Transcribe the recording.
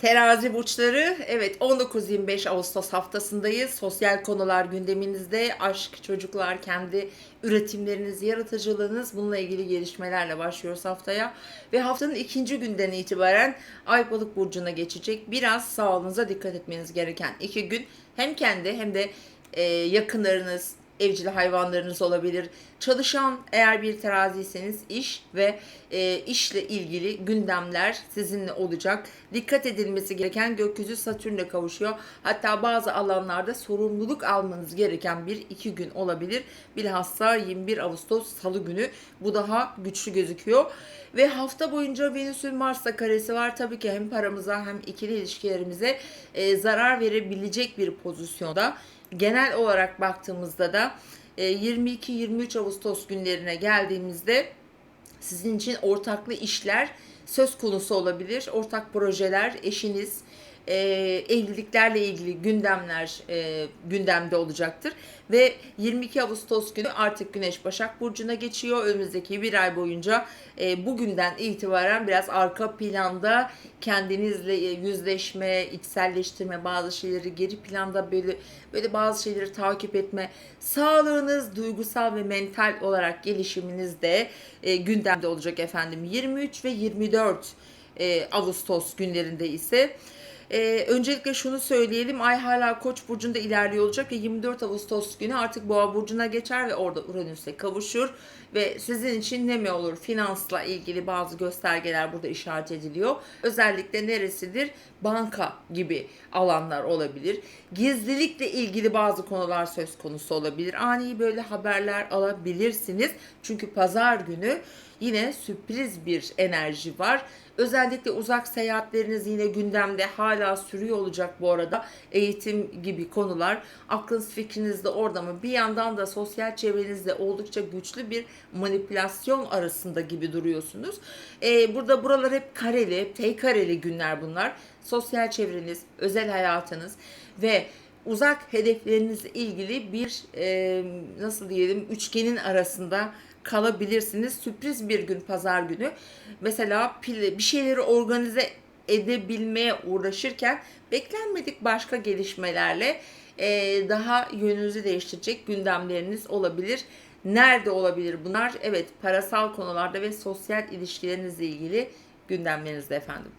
Terazi burçları evet 19-25 Ağustos haftasındayız. Sosyal konular gündeminizde. Aşk, çocuklar, kendi üretimleriniz, yaratıcılığınız bununla ilgili gelişmelerle başlıyoruz haftaya. Ve haftanın ikinci günden itibaren Ay Balık burcuna geçecek. Biraz sağlığınıza dikkat etmeniz gereken iki gün. Hem kendi hem de e, yakınlarınız, evcil hayvanlarınız olabilir. Çalışan eğer bir teraziyseniz iş ve e, işle ilgili gündemler sizinle olacak. Dikkat edilmesi gereken gökyüzü Satürn'le kavuşuyor. Hatta bazı alanlarda sorumluluk almanız gereken bir iki gün olabilir. Bilhassa 21 Ağustos Salı günü bu daha güçlü gözüküyor. Ve hafta boyunca Venüs'ün Mars'la karesi var. Tabii ki hem paramıza hem ikili ilişkilerimize e, zarar verebilecek bir pozisyonda genel olarak baktığımızda da e, 22-23 Ağustos günlerine geldiğimizde sizin için ortaklı işler söz konusu olabilir. Ortak projeler, eşiniz, e, evliliklerle ilgili gündemler e, gündemde olacaktır. Ve 22 Ağustos günü artık Güneş Başak Burcu'na geçiyor. Önümüzdeki bir ay boyunca e, bugünden itibaren biraz arka planda kendinizle e, yüzleşme, içselleştirme, bazı şeyleri geri planda böyle böyle bazı şeyleri takip etme, sağlığınız, duygusal ve mental olarak gelişiminiz de e, gündemde olacak efendim. 23 ve 24 e, Ağustos günlerinde ise ee, öncelikle şunu söyleyelim. Ay hala Koç burcunda ilerliyor olacak ve 24 Ağustos günü artık Boğa burcuna geçer ve orada Uranüs'e kavuşur ve sizin için ne mi olur? Finansla ilgili bazı göstergeler burada işaret ediliyor. Özellikle neresidir? Banka gibi alanlar olabilir. Gizlilikle ilgili bazı konular söz konusu olabilir. Ani böyle haberler alabilirsiniz. Çünkü pazar günü yine sürpriz bir enerji var. Özellikle uzak seyahatleriniz yine gündemde hala sürüyor olacak bu arada. Eğitim gibi konular. Aklınız fikriniz de orada mı? Bir yandan da sosyal çevrenizde oldukça güçlü bir manipülasyon arasında gibi duruyorsunuz. Ee, burada buralar hep kareli, hep T kareli günler bunlar. Sosyal çevreniz, özel hayatınız ve uzak hedeflerinizle ilgili bir e, nasıl diyelim üçgenin arasında kalabilirsiniz. Sürpriz bir gün pazar günü. Mesela bir şeyleri organize edebilmeye uğraşırken beklenmedik başka gelişmelerle e, daha yönünüzü değiştirecek gündemleriniz olabilir. Nerede olabilir bunlar? Evet parasal konularda ve sosyal ilişkilerinizle ilgili gündemlerinizde efendim.